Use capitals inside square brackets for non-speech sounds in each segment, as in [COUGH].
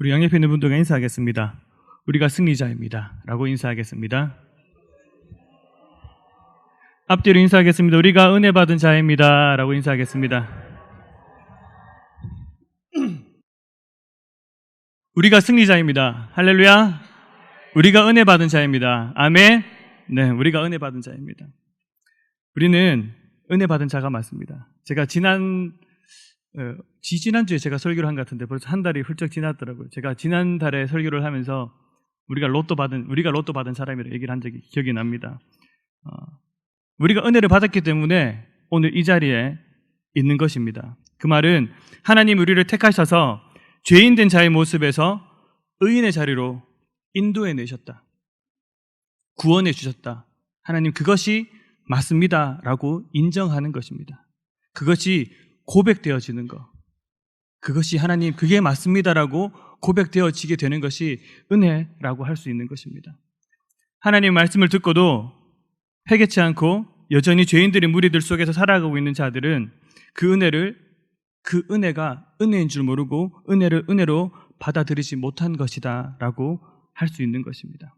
우리 양옆에 있는 분들과 인사하겠습니다. 우리가 승리자입니다. 라고 인사하겠습니다. 앞뒤로 인사하겠습니다. 우리가 은혜 받은 자입니다. 라고 인사하겠습니다. [CLEARS THROAT] 우리가 승리자입니다. 할렐루야. 우리가 은혜 받은 자입니다. 아멘. 네, 우리가 은혜 받은 자입니다. 우리는 은혜 받은 자가 맞습니다. 제가 지난 어, 지지난주에 제가 설교를 한 것 같은데 벌써 한 달이 훌쩍 지났더라고요. 제가 지난달에 설교를 하면서 우리가 로또 받은 우리가 로또 받은 사람이라 얘기를 한 적이 기억이 납니다. 어, 우리가 은혜를 받았기 때문에 오늘 이 자리에 있는 것입니다. 그 말은 하나님 우리를 택하셔서 죄인 된 자의 모습에서 의인의 자리로 인도해 내셨다. 구원해 주셨다. 하나님 그것이 맞습니다라고 인정하는 것입니다. 그것이 고백되어지는 것. 그것이 하나님 그게 맞습니다라고 고백되어지게 되는 것이 은혜라고 할 수 있는 것입니다. 하나님 말씀을 듣고도 회개치 않고 여전히 죄인들의 무리들 속에서 살아가고 있는 자들은 그 은혜를 그 은혜가 은혜인 줄 모르고 은혜를 은혜로 받아들이지 못한 것이다라고 할 수 있는 것입니다.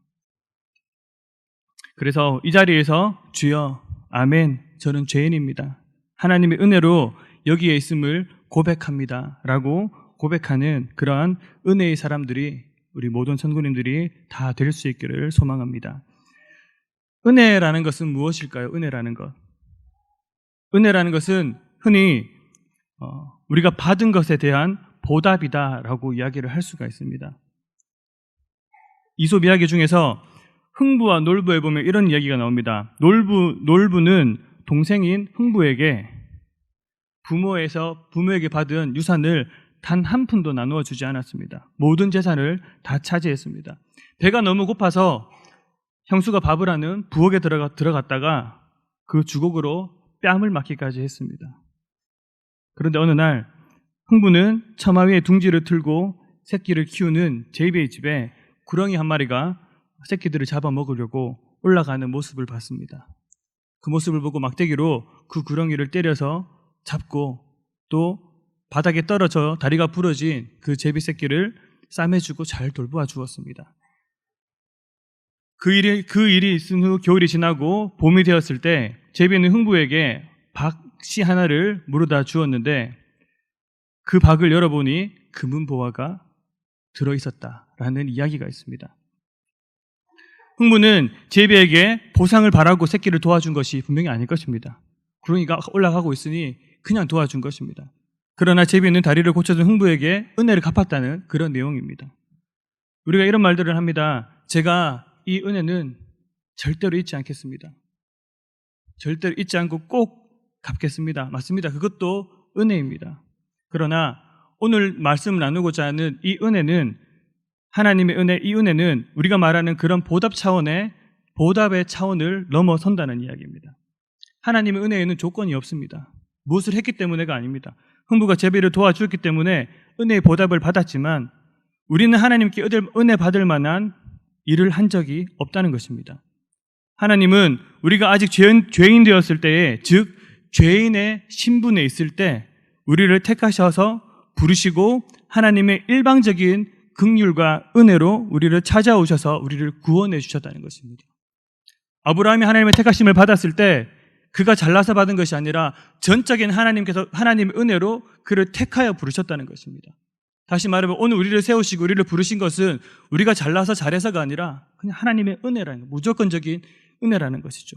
그래서 이 자리에서 주여 아멘 저는 죄인입니다. 하나님의 은혜로 여기에 있음을 고백합니다. 라고 고백하는 그러한 은혜의 사람들이 우리 모든 선구님들이 다 될 수 있기를 소망합니다. 은혜라는 것은 무엇일까요? 은혜라는 것. 은혜라는 것은 흔히 어, 우리가 받은 것에 대한 보답이다라고 이야기를 할 수가 있습니다. 이솝 이야기 중에서 흥부와 놀부에 보면 이런 이야기가 나옵니다. 놀부 놀부는 동생인 흥부에게 부모에서 부모에게 받은 유산을 단 한 푼도 나누어 주지 않았습니다. 모든 재산을 다 차지했습니다. 배가 너무 고파서 형수가 밥을 하는 부엌에 들어가, 들어갔다가 그 주걱으로 뺨을 맞기까지 했습니다. 그런데 어느 날 흥부는 처마 위에 둥지를 틀고 새끼를 키우는 제이베이 집에 구렁이 한 마리가 새끼들을 잡아먹으려고 올라가는 모습을 봤습니다. 그 모습을 보고 막대기로 그 구렁이를 때려서 잡고 또 바닥에 떨어져 다리가 부러진 그 제비 새끼를 싸매주고 잘 돌보아 주었습니다. 그 일이, 그 일이 있은 후 겨울이 지나고 봄이 되었을 때 제비는 흥부에게 박씨 하나를 물어다 주었는데 그 박을 열어보니 금은 보화가 들어 있었다라는 이야기가 있습니다. 흥부는 제비에게 보상을 바라고 새끼를 도와준 것이 분명히 아닐 것입니다. 구렁이가 올라가고 있으니 그냥 도와준 것입니다. 그러나 제비는 다리를 고쳐준 흥부에게 은혜를 갚았다는 그런 내용입니다. 우리가 이런 말들을 합니다. 제가 이 은혜는 절대로 잊지 않겠습니다. 절대로 잊지 않고 꼭 갚겠습니다. 맞습니다. 그것도 은혜입니다. 그러나 오늘 말씀 나누고자 하는 이 은혜는 하나님의 은혜, 이 은혜는 우리가 말하는 그런 보답 차원의 보답의 차원을 넘어선다는 이야기입니다. 하나님의 은혜에는 조건이 없습니다. 무엇을 했기 때문에가 아닙니다. 흥부가 제비를 도와주었기 때문에 은혜의 보답을 받았지만 우리는 하나님께 은혜 받을 만한 일을 한 적이 없다는 것입니다. 하나님은 우리가 아직 죄인, 죄인 되었을 때에, 즉, 죄인의 신분에 있을 때, 우리를 택하셔서 부르시고 하나님의 일방적인 극률과 은혜로 우리를 찾아오셔서 우리를 구원해 주셨다는 것입니다. 아브라함이 하나님의 택하심을 받았을 때 그가 잘나서 받은 것이 아니라 전적인 하나님께서 하나님의 은혜로 그를 택하여 부르셨다는 것입니다. 다시 말하면 오늘 우리를 세우시고 우리를 부르신 것은 우리가 잘나서 잘해서가 아니라 그냥 하나님의 은혜라는 무조건적인 은혜라는 것이죠.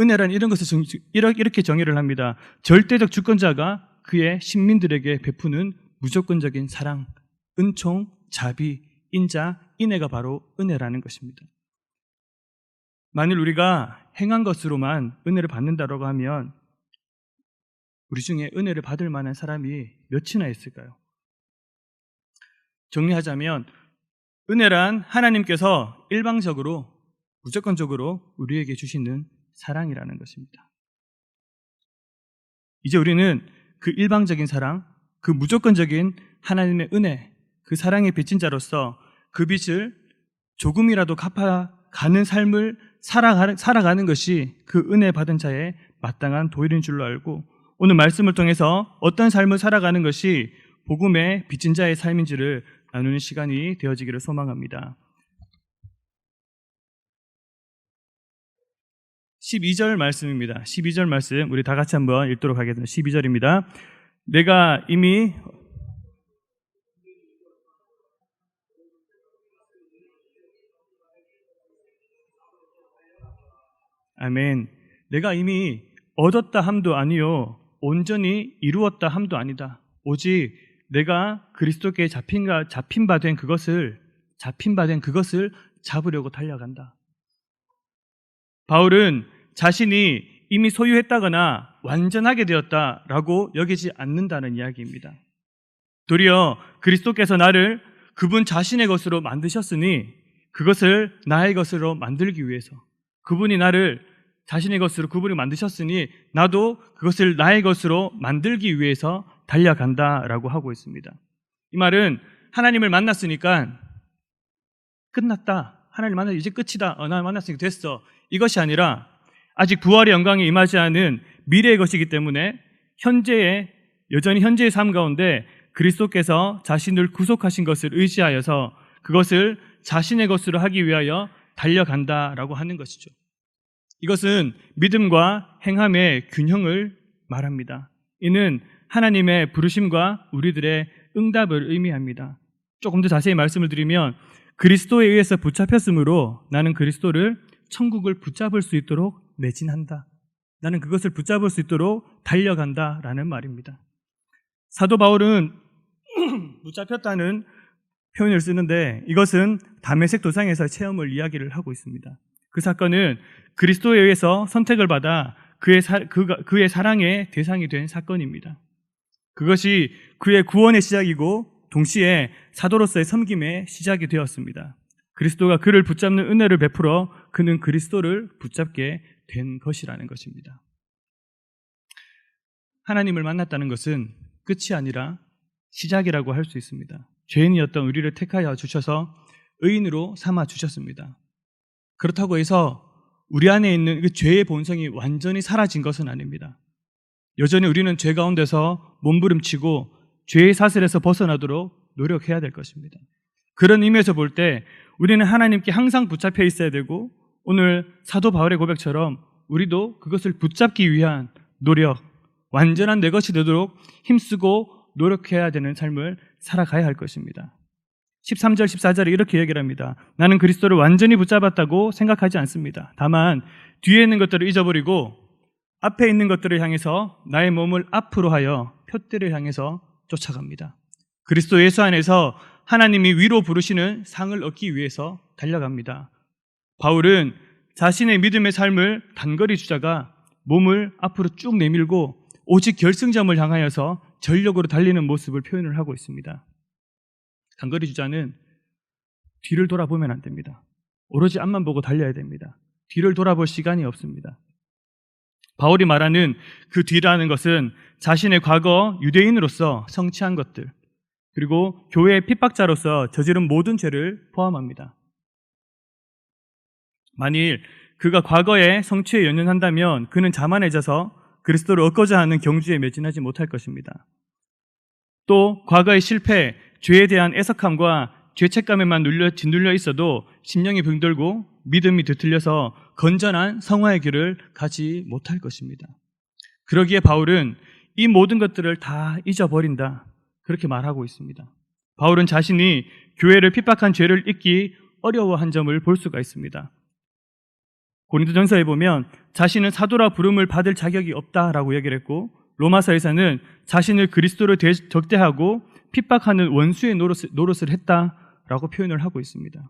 은혜라는 이런 것을 정, 이렇게 정의를 합니다. 절대적 주권자가 그의 신민들에게 베푸는 무조건적인 사랑, 은총, 자비, 인자, 인애가 바로 은혜라는 것입니다. 만일 우리가 행한 것으로만 은혜를 받는다라고 하면 우리 중에 은혜를 받을 만한 사람이 몇이나 있을까요? 정리하자면 은혜란 하나님께서 일방적으로 무조건적으로 우리에게 주시는 사랑이라는 것입니다. 이제 우리는 그 일방적인 사랑, 그 무조건적인 하나님의 은혜, 그 사랑의 빚진 자로서 그 빚을 조금이라도 갚아가는 삶을 살아가는, 살아가는 것이 그 은혜 받은 자의 마땅한 도일인 줄로 알고 오늘 말씀을 통해서 어떤 삶을 살아가는 것이 복음의 빚진 자의 삶인지를 나누는 시간이 되어지기를 소망합니다. 12절 말씀입니다. 12절 말씀 우리 다 같이 한번 읽도록 하겠습니다. 12절입니다. 내가 이미 아멘. 내가 이미 얻었다 함도 아니요 온전히 이루었다 함도 아니다. 오직 내가 그리스도께 잡힌 잡힌 바 된 그것을 잡힌 바 된 그것을 잡으려고 달려간다. 바울은 자신이 이미 소유했다거나 완전하게 되었다라고 여기지 않는다는 이야기입니다. 도리어 그리스도께서 나를 그분 자신의 것으로 만드셨으니 그것을 나의 것으로 만들기 위해서 그분이 나를 자신의 것으로 그분이 만드셨으니 나도 그것을 나의 것으로 만들기 위해서 달려간다라고 하고 있습니다. 이 말은 하나님을 만났으니까 끝났다. 하나님 만나 이제 끝이다. 어, 나 만났으니까 됐어. 이것이 아니라 아직 부활의 영광에 임하지 않은 미래의 것이기 때문에 현재의 여전히 현재의 삶 가운데 그리스도께서 자신을 구속하신 것을 의지하여서 그것을 자신의 것으로 하기 위하여 달려간다라고 하는 것이죠. 이것은 믿음과 행함의 균형을 말합니다. 이는 하나님의 부르심과 우리들의 응답을 의미합니다. 조금 더 자세히 말씀을 드리면 그리스도에 의해서 붙잡혔으므로 나는 그리스도를 천국을 붙잡을 수 있도록 매진한다. 나는 그것을 붙잡을 수 있도록 달려간다 라는 말입니다. 사도 바울은 [CLEARS THROAT] 붙잡혔다는 표현을 쓰는데 이것은 담에색 도상에서 체험을 이야기를 하고 있습니다. 그 사건은 그리스도에 의해서 선택을 받아 그의, 사, 그, 그의 사랑의 대상이 된 사건입니다. 그것이 그의 구원의 시작이고 동시에 사도로서의 섬김의 시작이 되었습니다. 그리스도가 그를 붙잡는 은혜를 베풀어 그는 그리스도를 붙잡게 된 것이라는 것입니다. 하나님을 만났다는 것은 끝이 아니라 시작이라고 할 수 있습니다. 죄인이었던 우리를 택하여 주셔서 의인으로 삼아 주셨습니다. 그렇다고 해서 우리 안에 있는 그 죄의 본성이 완전히 사라진 것은 아닙니다. 여전히 우리는 죄 가운데서 몸부림치고 죄의 사슬에서 벗어나도록 노력해야 될 것입니다. 그런 의미에서 볼 때 우리는 하나님께 항상 붙잡혀 있어야 되고 오늘 사도 바울의 고백처럼 우리도 그것을 붙잡기 위한 노력, 완전한 내 것이 되도록 힘쓰고 노력해야 되는 삶을 살아가야 할 것입니다. 13절, 14절에 이렇게 얘기를 합니다. 나는 그리스도를 완전히 붙잡았다고 생각하지 않습니다. 다만 뒤에 있는 것들을 잊어버리고 앞에 있는 것들을 향해서 나의 몸을 앞으로 하여 표대를 향해서 쫓아갑니다. 그리스도 예수 안에서 하나님이 위로 부르시는 상을 얻기 위해서 달려갑니다. 바울은 자신의 믿음의 삶을 단거리 주자가 몸을 앞으로 쭉 내밀고 오직 결승점을 향하여서 전력으로 달리는 모습을 표현을 하고 있습니다. 단거리 주자는 뒤를 돌아보면 안 됩니다. 오로지 앞만 보고 달려야 됩니다. 뒤를 돌아볼 시간이 없습니다. 바울이 말하는 그 뒤라는 것은 자신의 과거 유대인으로서 성취한 것들, 그리고 교회의 핍박자로서 저지른 모든 죄를 포함합니다. 만일 그가 과거에 성취에 연연한다면 그는 자만해져서 그리스도를 얻고자 하는 경주에 매진하지 못할 것입니다. 또 과거의 실패, 죄에 대한 애석함과 죄책감에만 눌려 짓눌려 있어도 심령이 병들고 믿음이 뒤틀려서 건전한 성화의 길을 가지 못할 것입니다. 그러기에 바울은 이 모든 것들을 다 잊어버린다. 그렇게 말하고 있습니다. 바울은 자신이 교회를 핍박한 죄를 잊기 어려워한 점을 볼 수가 있습니다. 고린도전서에 보면 자신은 사도라 부름을 받을 자격이 없다라고 얘기를 했고 로마서에서는 자신을 그리스도로 적대하고 핍박하는 원수의 노릇을, 노릇을 했다라고 표현을 하고 있습니다.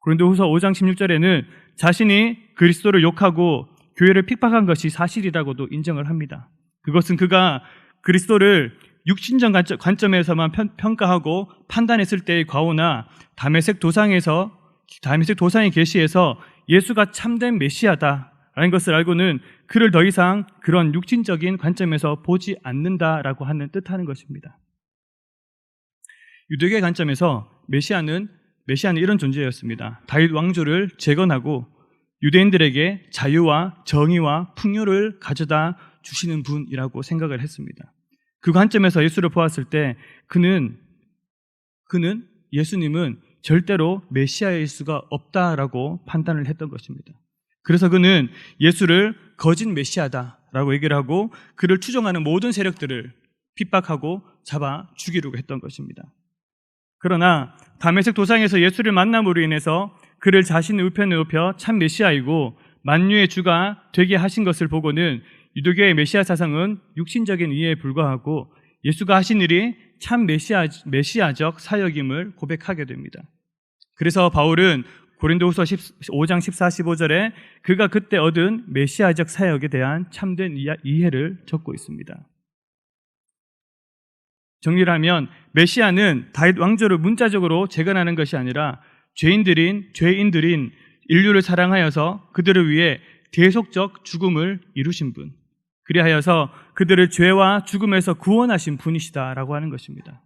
고린도후서 5장 16절에는 자신이 그리스도를 욕하고 교회를 핍박한 것이 사실이라고도 인정을 합니다. 그것은 그가 그리스도를 육신적 관점에서만 평가하고 판단했을 때의 과오나 담에색 도상에서 담에색 도상의 계시에서 예수가 참된 메시아다 라는 것을 알고는 그를 더 이상 그런 육신적인 관점에서 보지 않는다라고 하는 뜻하는 것입니다. 유대교의 관점에서 메시아는 메시아는 이런 존재였습니다. 다윗 왕조를 재건하고 유대인들에게 자유와 정의와 풍요를 가져다 주시는 분이라고 생각을 했습니다. 그 관점에서 예수를 보았을 때 그는 그는 예수님은 절대로 메시아일 수가 없다라고 판단을 했던 것입니다. 그래서 그는 예수를 거짓 메시아다라고 얘기를 하고 그를 추종하는 모든 세력들을 핍박하고 잡아 죽이려고 했던 것입니다. 그러나 다메섹 도상에서 예수를 만남으로 인해서 그를 자신의 우편에 높여 참 메시아이고 만유의 주가 되게 하신 것을 보고는 유도교의 메시아 사상은 육신적인 이해에 불과하고 예수가 하신 일이 참 메시아, 메시아적 사역임을 고백하게 됩니다. 그래서 바울은 고린도후서 5장 14, 15절에 그가 그때 얻은 메시아적 사역에 대한 참된 이해를 적고 있습니다. 정리를 하면 메시아는 다윗 왕조를 문자적으로 재건하는 것이 아니라 죄인들인 죄인들인 인류를 사랑하여서 그들을 위해 대속적 죽음을 이루신 분. 그리하여서 그들을 죄와 죽음에서 구원하신 분이시다라고 하는 것입니다.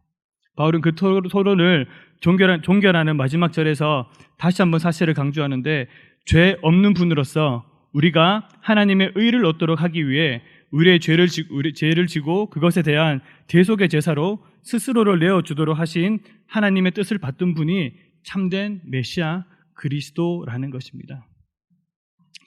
바울은 그 토론을 종결한, 종결하는 마지막 절에서 다시 한번 사실을 강조하는데 죄 없는 분으로서 우리가 하나님의 의를 얻도록 하기 위해 우리의 죄를, 지, 우리 죄를 지고 그것에 대한 대속의 제사로 스스로를 내어주도록 하신 하나님의 뜻을 받던 분이 참된 메시아 그리스도라는 것입니다.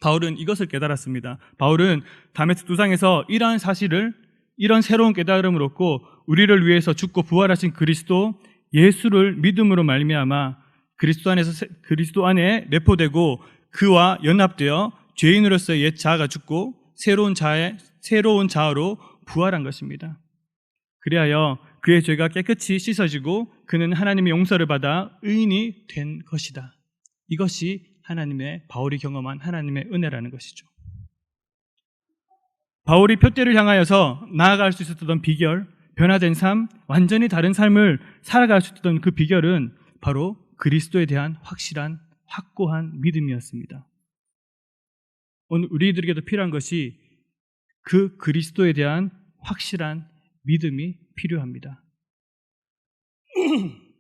바울은 이것을 깨달았습니다. 바울은 다메스 두상에서 이러한 사실을 이런 새로운 깨달음을 얻고 우리를 위해서 죽고 부활하신 그리스도 예수를 믿음으로 말미암아 그리스도 안에서 그리스도 안에 내포되고 그와 연합되어 죄인으로서의 옛 자아가 죽고 새로운 자의 새로운 자아로 부활한 것입니다. 그리하여 그의 죄가 깨끗이 씻어지고 그는 하나님의 용서를 받아 의인이 된 것이다. 이것이 하나님의 바울이 경험한 하나님의 은혜라는 것이죠. 바울이 표대를 향하여서 나아갈 수 있었던 비결, 변화된 삶, 완전히 다른 삶을 살아갈 수 있었던 그 비결은 바로 그리스도에 대한 확실한 확고한 믿음이었습니다. 오늘 우리들에게도 필요한 것이 그 그리스도에 대한 확실한 믿음이 필요합니다. [CLEARS THROAT]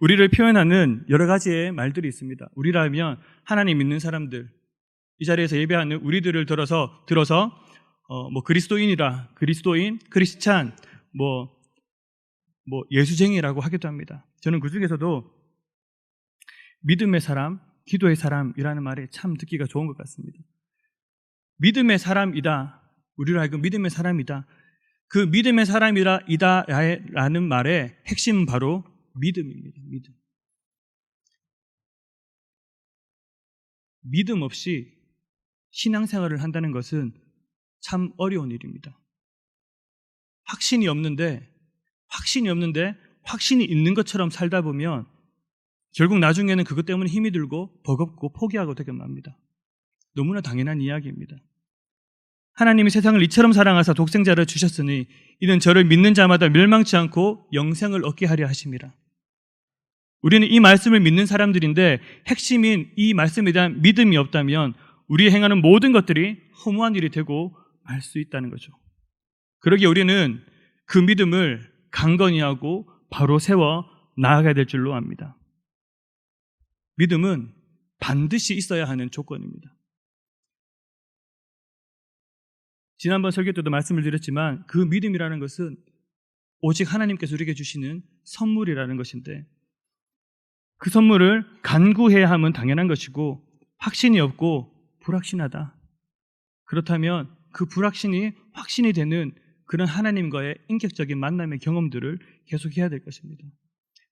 우리를 표현하는 여러 가지의 말들이 있습니다. 우리라면 하나님 믿는 사람들, 이 자리에서 예배하는 우리들을 들어서 들어서 어, 뭐 그리스도인이라 그리스도인, 크리스찬, 뭐, 뭐 예수쟁이라고 하기도 합니다. 저는 그 중에서도 믿음의 사람, 기도의 사람이라는 말이 참 듣기가 좋은 것 같습니다. 믿음의 사람이다. 우리로 하여금 믿음의 사람이다. 그 믿음의 사람이라 이다 라는 말의 핵심은 바로 믿음입니다. 믿음. 믿음 없이 신앙생활을 한다는 것은 참 어려운 일입니다. 확신이 없는데 확신이 없는데 확신이 있는 것처럼 살다 보면 결국 나중에는 그것 때문에 힘이 들고 버겁고 포기하고 되게 맙니다. 너무나 당연한 이야기입니다. 하나님이 세상을 이처럼 사랑하사 독생자를 주셨으니 이는 저를 믿는 자마다 멸망치 않고 영생을 얻게 하려 하심이라. 우리는 이 말씀을 믿는 사람들인데 핵심인 이 말씀에 대한 믿음이 없다면 우리 행하는 모든 것들이 허무한 일이 되고 말수 있다는 거죠. 그러기에 우리는 그 믿음을 강건히 하고 바로 세워 나아가야 될 줄로 압니다. 믿음은 반드시 있어야 하는 조건입니다. 지난번 설교 때도 말씀을 드렸지만 그 믿음이라는 것은 오직 하나님께서 우리에게 주시는 선물이라는 것인데 그 선물을 간구해야 함은 당연한 것이고 확신이 없고 불확신하다. 그렇다면 그 불확신이 확신이 되는 그런 하나님과의 인격적인 만남의 경험들을 계속해야 될 것입니다.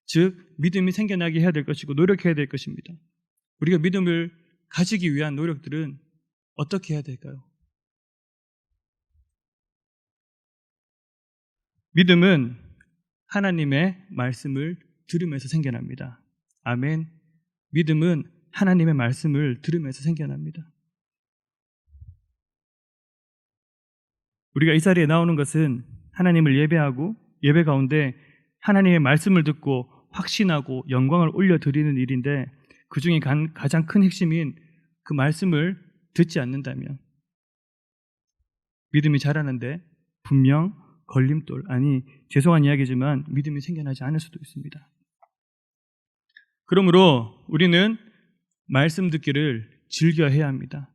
즉 믿음이 생겨나게 해야 될 것이고 노력해야 될 것입니다. 우리가 믿음을 가지기 위한 노력들은 어떻게 해야 될까요? 믿음은 하나님의 말씀을 들으면서 생겨납니다. 아멘. 믿음은 하나님의 말씀을 들으면서 생겨납니다. 우리가 이 자리에 나오는 것은 하나님을 예배하고 예배 가운데 하나님의 말씀을 듣고 확신하고 영광을 올려드리는 일인데 그 중에 가장 큰 핵심인 그 말씀을 듣지 않는다면 믿음이 자라는데 분명 걸림돌, 아니, 죄송한 이야기지만 믿음이 생겨나지 않을 수도 있습니다. 그러므로 우리는 말씀 듣기를 즐겨 해야 합니다.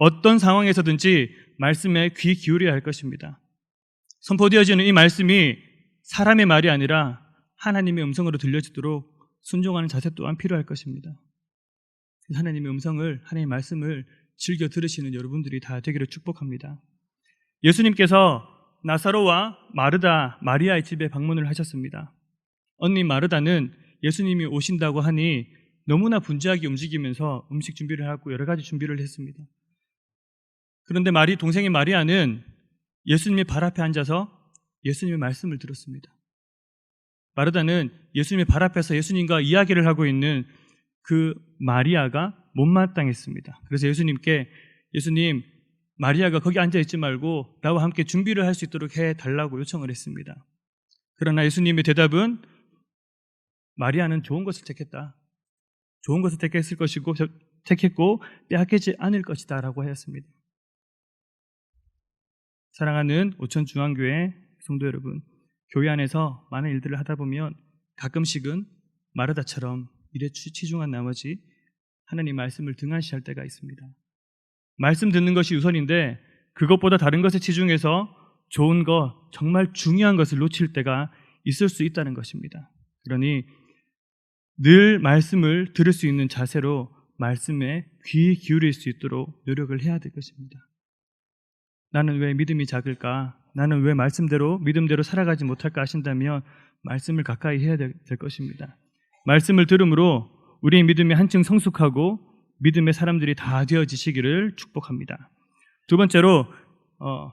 어떤 상황에서든지 말씀에 귀 기울여야 할 것입니다. 선포되어지는 이 말씀이 사람의 말이 아니라 하나님의 음성으로 들려지도록 순종하는 자세 또한 필요할 것입니다. 하나님의 음성을 하나님의 말씀을 즐겨 들으시는 여러분들이 다 되기를 축복합니다. 예수님께서 나사로와 마르다, 마리아의 집에 방문을 하셨습니다. 언니 마르다는 예수님이 오신다고 하니 너무나 분주하게 움직이면서 음식 준비를 하고 여러 가지 준비를 했습니다. 그런데 마리 동생의 마리아는 예수님의 발 앞에 앉아서 예수님의 말씀을 들었습니다. 마르다는 예수님의 발 앞에서 예수님과 이야기를 하고 있는 그 마리아가 못마땅했습니다. 그래서 예수님께 예수님 마리아가 거기 앉아 있지 말고 나와 함께 준비를 할 수 있도록 해 달라고 요청을 했습니다. 그러나 예수님의 대답은 마리아는 좋은 것을 택했다. 좋은 것을 택했을 것이고 택했고 빼앗기지 않을 것이다라고 하였습니다. 사랑하는 오천 중앙교회 성도 여러분, 교회 안에서 많은 일들을 하다 보면 가끔씩은 마르다처럼 일에 치중한 나머지 하나님 말씀을 등한시할 때가 있습니다. 말씀 듣는 것이 우선인데 그것보다 다른 것에 치중해서 좋은 것, 정말 중요한 것을 놓칠 때가 있을 수 있다는 것입니다. 그러니 늘 말씀을 들을 수 있는 자세로 말씀에 귀 기울일 수 있도록 노력을 해야 될 것입니다. 나는 왜 믿음이 작을까? 나는 왜 말씀대로 믿음대로 살아가지 못할까 하신다면 말씀을 가까이 해야 될, 될 것입니다. 말씀을 들음으로 우리의 믿음이 한층 성숙하고 믿음의 사람들이 다 되어지시기를 축복합니다. 두 번째로 어,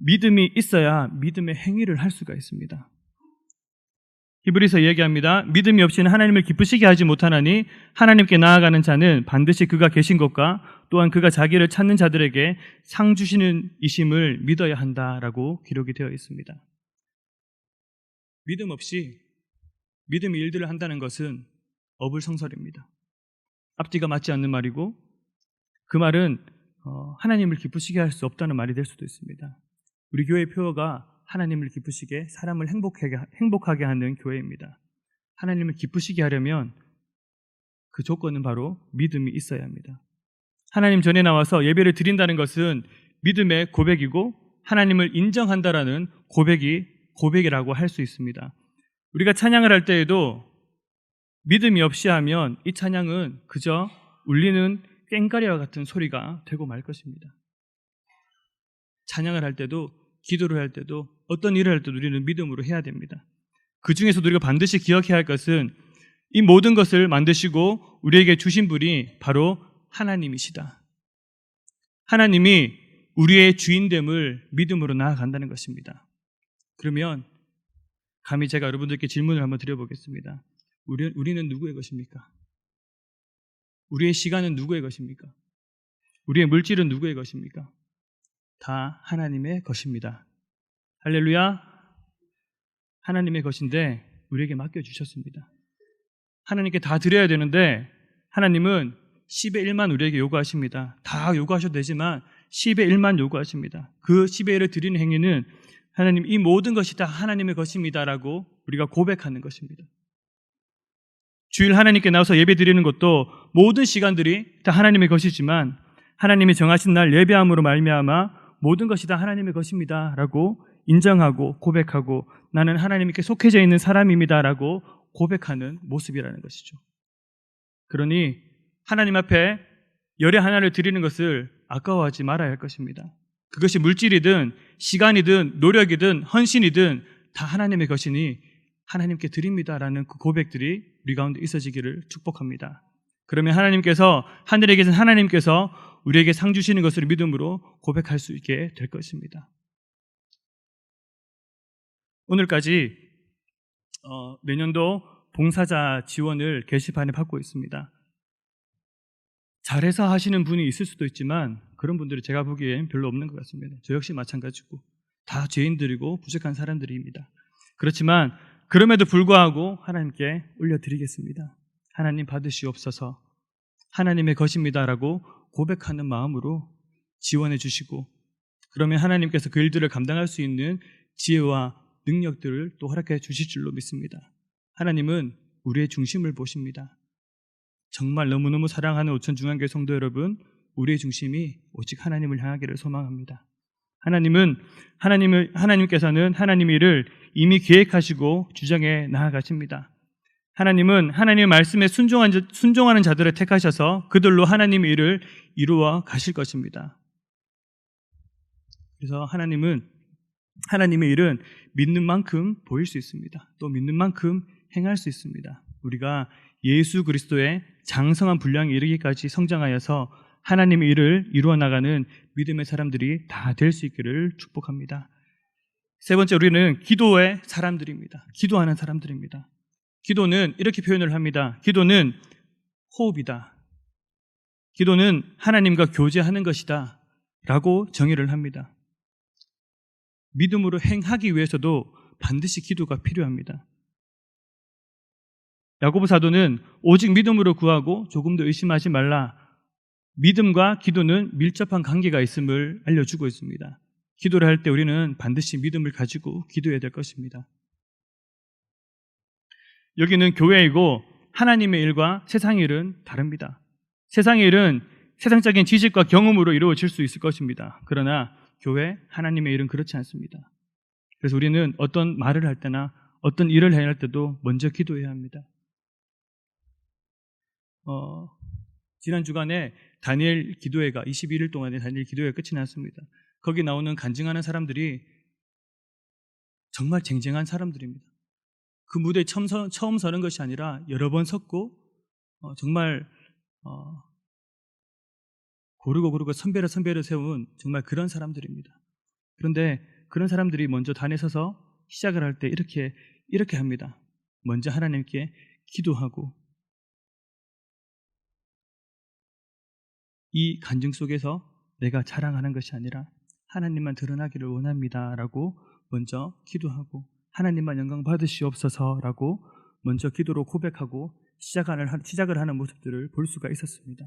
믿음이 있어야 믿음의 행위를 할 수가 있습니다. 히브리서 이야기합니다. 믿음이 없이는 하나님을 기쁘시게 하지 못하나니 하나님께 나아가는 자는 반드시 그가 계신 것과 또한 그가 자기를 찾는 자들에게 상 주시는 이심을 믿어야 한다라고 기록이 되어 있습니다. 믿음 없이 믿음의 일들을 한다는 것은 어불성설입니다. 앞뒤가 맞지 않는 말이고 그 말은 어, 하나님을 기쁘시게 할 수 없다는 말이 될 수도 있습니다. 우리 교회 표어가 하나님을 기쁘시게 사람을 행복하게, 행복하게 하는 교회입니다. 하나님을 기쁘시게 하려면 그 조건은 바로 믿음이 있어야 합니다. 하나님 전에 나와서 예배를 드린다는 것은 믿음의 고백이고 하나님을 인정한다라는 고백이 고백이라고 할 수 있습니다. 우리가 찬양을 할 때에도 믿음이 없이 하면 이 찬양은 그저 울리는 꽹가리와 같은 소리가 되고 말 것입니다. 찬양을 할 때도 기도를 할 때도 어떤 일을 할 때도 우리는 믿음으로 해야 됩니다. 그 중에서도 우리가 반드시 기억해야 할 것은 이 모든 것을 만드시고 우리에게 주신 분이 바로 하나님이시다. 하나님이 우리의 주인됨을 믿음으로 나아간다는 것입니다. 그러면 감히 제가 여러분들께 질문을 한번 드려보겠습니다. 우리, 우리는 누구의 것입니까? 우리의 시간은 누구의 것입니까? 우리의 물질은 누구의 것입니까? 다 하나님의 것입니다. 할렐루야. 하나님의 것인데 우리에게 맡겨주셨습니다. 하나님께 다 드려야 되는데 하나님은 10의 1만 우리에게 요구하십니다. 다 요구하셔도 되지만 10의 1만 요구하십니다. 그 10의 1을 드리는 행위는 하나님 이 모든 것이 다 하나님의 것입니다라고 우리가 고백하는 것입니다. 주일 하나님께 나와서 예배 드리는 것도 모든 시간들이 다 하나님의 것이지만 하나님이 정하신 날 예배함으로 말미암아 모든 것이 다 하나님의 것입니다라고 인정하고 고백하고 나는 하나님께 속해져 있는 사람입니다라고 고백하는 모습이라는 것이죠. 그러니 하나님 앞에 열의 하나를 드리는 것을 아까워하지 말아야 할 것입니다. 그것이 물질이든 시간이든 노력이든 헌신이든 다 하나님의 것이니 하나님께 드립니다라는 그 고백들이 우리 가운데 있어지기를 축복합니다. 그러면 하나님께서 하늘에 계신 하나님께서 우리에게 상 주시는 것을 믿음으로 고백할 수 있게 될 것입니다. 오늘까지 어, 내년도 봉사자 지원을 게시판에 받고 있습니다. 잘해서 하시는 분이 있을 수도 있지만 그런 분들이 제가 보기엔 별로 없는 것 같습니다. 저 역시 마찬가지고 다 죄인들이고 부족한 사람들입니다. 그렇지만 그럼에도 불구하고 하나님께 올려드리겠습니다. 하나님 받으시옵소서 하나님의 것입니다라고 고백하는 마음으로 지원해 주시고 그러면 하나님께서 그 일들을 감당할 수 있는 지혜와 능력들을 또 허락해 주실 줄로 믿습니다. 하나님은 우리의 중심을 보십니다. 정말 너무너무 사랑하는 오천 중앙교회 성도 여러분, 우리의 중심이 오직 하나님을 향하기를 소망합니다. 하나님은 하나님을 하나님께서는 하나님의 일을 이미 계획하시고 주장해 나아가십니다. 하나님은 하나님의 말씀에 순종한, 순종하는 자들을 택하셔서 그들로 하나님의 일을 이루어 가실 것입니다. 그래서 하나님은 하나님의 일은 믿는 만큼 보일 수 있습니다. 또 믿는 만큼 행할 수 있습니다. 우리가 예수 그리스도의 장성한 분량에 이르기까지 성장하여서 하나님의 일을 이루어 나가는 믿음의 사람들이 다 될 수 있기를 축복합니다. 세 번째 우리는 기도의 사람들입니다. 기도하는 사람들입니다. 기도는 이렇게 표현을 합니다. 기도는 호흡이다. 기도는 하나님과 교제하는 것이다. 라고 정의를 합니다. 믿음으로 행하기 위해서도 반드시 기도가 필요합니다. 야고보 사도는 오직 믿음으로 구하고 조금도 의심하지 말라. 믿음과 기도는 밀접한 관계가 있음을 알려주고 있습니다. 기도를 할 때 우리는 반드시 믿음을 가지고 기도해야 될 것입니다. 여기는 교회이고 하나님의 일과 세상의 일은 다릅니다. 세상의 일은 세상적인 지식과 경험으로 이루어질 수 있을 것입니다. 그러나 교회, 하나님의 일은 그렇지 않습니다. 그래서 우리는 어떤 말을 할 때나 어떤 일을 해야 할 때도 먼저 기도해야 합니다. 어, 지난 주간에 다니엘 기도회가 21일 동안의 다니엘 기도회가 끝이 났습니다. 거기 나오는 간증하는 사람들이 정말 쟁쟁한 사람들입니다. 그 무대에 처음, 서, 처음 서는 것이 아니라 여러 번 섰고 어, 정말 어, 고르고 고르고 선배를 선배를 세운 정말 그런 사람들입니다. 그런데 그런 사람들이 먼저 단에 서서 시작을 할 때 이렇게 이렇게 합니다. 먼저 하나님께 기도하고 이 간증 속에서 내가 자랑하는 것이 아니라 하나님만 드러나기를 원합니다라고 먼저 기도하고 하나님만 영광 받으시옵소서라고 먼저 기도로 고백하고 시작을, 하는 모습들을 볼 수가 있었습니다.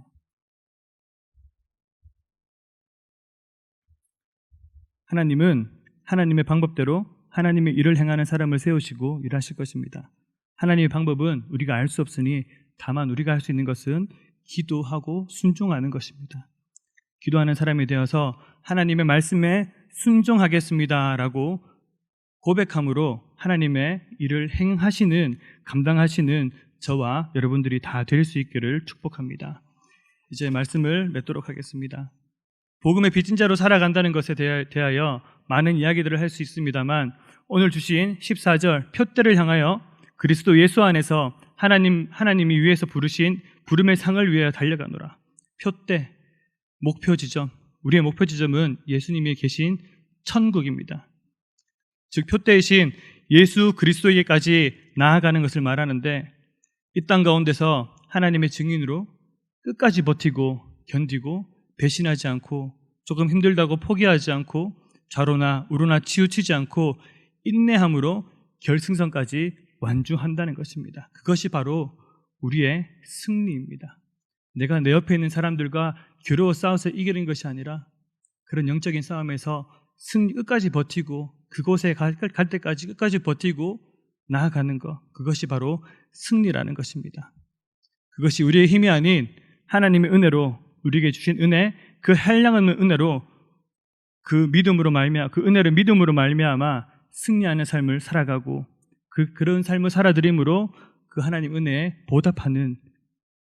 하나님은 하나님의 방법대로 하나님의 일을 행하는 사람을 세우시고 일하실 것입니다. 하나님의 방법은 우리가 알 수 없으니 다만 우리가 할 수 있는 것은 기도하고 순종하는 것입니다. 기도하는 사람이 되어서 하나님의 말씀에 순종하겠습니다라고 고백함으로 하나님의 일을 행하시는, 감당하시는 저와 여러분들이 다 될 수 있기를 축복합니다. 이제 말씀을 맺도록 하겠습니다. 복음의 빚진 자로 살아간다는 것에 대하여 많은 이야기들을 할 수 있습니다만 오늘 주신 14절 표대를 향하여 그리스도 예수 안에서 하나님 하나님이 위에서 부르신 부름의 상을 위하여 달려가노라. 표대 목표 지점 우리의 목표 지점은 예수님이 계신 천국입니다. 즉 표대이신 예수 그리스도에게까지 나아가는 것을 말하는데 이 땅 가운데서 하나님의 증인으로 끝까지 버티고 견디고 배신하지 않고 조금 힘들다고 포기하지 않고 좌로나 우로나 치우치지 않고 인내함으로 결승선까지 완주한다는 것입니다. 그것이 바로 우리의 승리입니다. 내가 내 옆에 있는 사람들과 겨루어 싸워서 이기는 것이 아니라 그런 영적인 싸움에서 승리 끝까지 버티고 그곳에 갈, 갈 때까지 끝까지 버티고 나아가는 것, 그것이 바로 승리라는 것입니다. 그것이 우리의 힘이 아닌 하나님의 은혜로 우리에게 주신 은혜, 그 한량한 은혜로 그 믿음으로 말미암아 그 은혜를 믿음으로 말미암아 승리하는 삶을 살아가고 그 그런 삶을 살아들임으로 그 하나님 은혜에 보답하는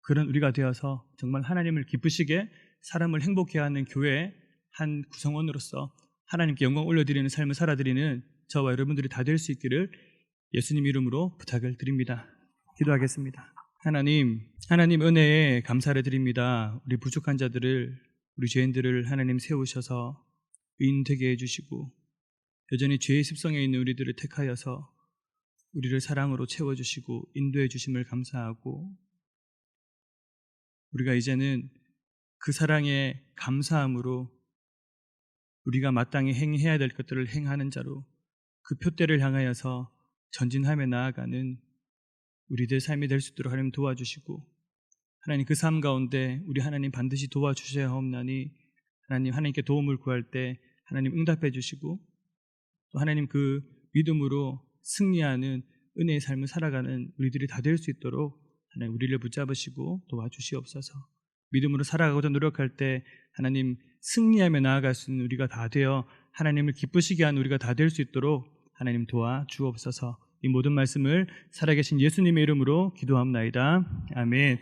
그런 우리가 되어서 정말 하나님을 기쁘시게 사람을 행복해 하는 교회의 한 구성원으로서 하나님께 영광 올려드리는 삶을 살아드리는 저와 여러분들이 다 될 수 있기를 예수님 이름으로 부탁을 드립니다. 기도하겠습니다. 하나님, 하나님 은혜에 감사를 드립니다. 우리 부족한 자들을, 우리 죄인들을 하나님 세우셔서 의인 되게 해주시고, 여전히 죄의 습성에 있는 우리들을 택하여서 우리를 사랑으로 채워주시고 인도해 주심을 감사하고, 우리가 이제는 그 사랑에 감사함으로 우리가 마땅히 행해야 될 것들을 행하는 자로 그 표대를 향하여서 전진하며 나아가는 우리들 삶이 될 수 있도록 하나님 도와주시고 하나님 그 삶 가운데 우리 하나님 반드시 도와주셔야 하옵나니 하나님 하나님께 도움을 구할 때 하나님 응답해 주시고 또 하나님 그 믿음으로 승리하는 은혜의 삶을 살아가는 우리들이 다 될 수 있도록 하나님 우리를 붙잡으시고 도와주시옵소서. 믿음으로 살아가고자 노력할 때 하나님 승리하며 나아갈 수 있는 우리가 다 되어 하나님을 기쁘시게 한 우리가 다 될 수 있도록 하나님 도와 주옵소서. 이 모든 말씀을 살아계신 예수님의 이름으로 기도합나이다. 아멘.